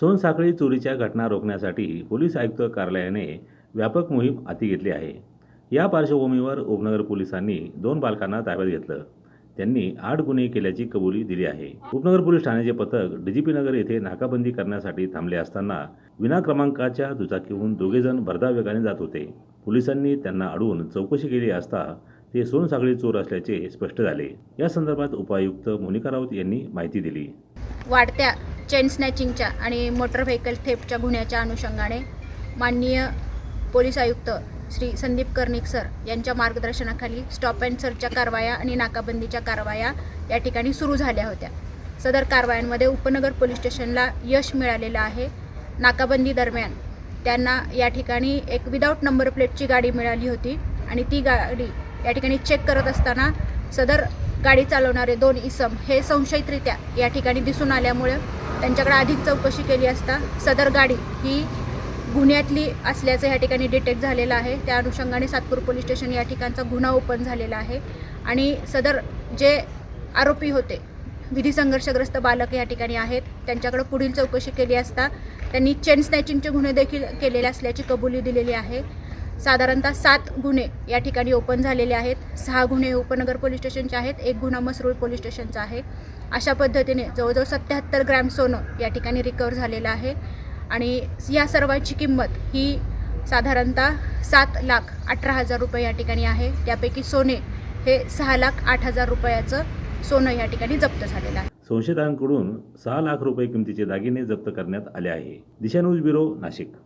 सोनसाखळी चोरीच्या घटना रोखण्यासाठी पोलीस आयुक्त कार्यालयाने व्यापक मोहीम हाती घेतली आहे. या पार्श्वभूमीवर उपनगर पोलिसांनी दोन बालकांना ताब्यात घेतलं. त्यांनी आठ गुन्हे केल्याची कबुली दिली आहे. उपनगर पोलीस ठाण्याचे पथक डीजीपी नगर येथे नाकाबंदी करण्यासाठी थांबले असताना विना क्रमांकाच्या दुचाकीहून दोघेजण भरधाव वेगाने जात होते. पोलिसांनी त्यांना अडवून चौकशी केली असता ते सोनसाखळी चोर असल्याचे स्पष्ट झाले. या संदर्भात उपायुक्त मोनिका राऊत यांनी माहिती दिली. वाढत्या चेन स्नॅचिंगच्या आणि मोटर व्हेकल थेपच्या गुन्ह्याच्या अनुषंगाने माननीय पोलीस आयुक्त श्री संदीप कर्णिक सर यांच्या मार्गदर्शनाखाली स्टॉप अँड सर्चच्या कारवाया आणि नाकाबंदीच्या कारवाया या ठिकाणी सुरू झाल्या होत्या. सदर कारवायांमध्ये उपनगर पोलीस स्टेशनला यश मिळालेलं आहे. नाकाबंदी दरम्यान त्यांना या ठिकाणी एक विदाऊट नंबर प्लेटची गाडी मिळाली होती आणि ती गाडी या ठिकाणी चेक करत असताना सदर गाडी चालवणारे दोन इसम हे संशयितरित्या या ठिकाणी दिसून आल्यामुळे त्यांच्याकडे अधिक चौकशी केली असता सदर गाडी ही गुन्ह्यातली असल्याचं या ठिकाणी डिटेक्ट झालेलं आहे. त्या अनुषंगाने सातपूर पोलीस स्टेशन या ठिकाणचा गुन्हा ओपन झालेला आहे. आणि सदर जे आरोपी होते विधी संघर्षग्रस्त बालक या ठिकाणी आहेत. त्यांच्याकडे पुढील चौकशी केली असता त्यांनी चेन स्नॅचिंगचे गुन्हे देखील केलेले असल्याची कबुली दिलेली आहे. साधारणतः सात गुन्हे या ठिकाणी ओपन झालेले आहेत. सहा गुन्हे उपनगर पोलीस स्टेशनचे आहेत एक गुन्हा मसरूळ पोलीस स्टेशनचा आहे. अशा पद्धतीने जवळजवळ सत्याहत्तर ग्रॅम सोनं या ठिकाणी रिकवर झालेलं आहे. आणि या सर्वांची किंमत ही साधारणतः सात लाख अठरा हजार रुपये या ठिकाणी आहे. त्यापैकी सोने हे सहा लाख आठ हजार रुपयाचं सोनं या ठिकाणी जप्त झालेलं आहे. संशयितांकडून सहा लाख रुपये किमतीचे दागिने जप्त करण्यात आले आहे. Disha news bureau Nashik.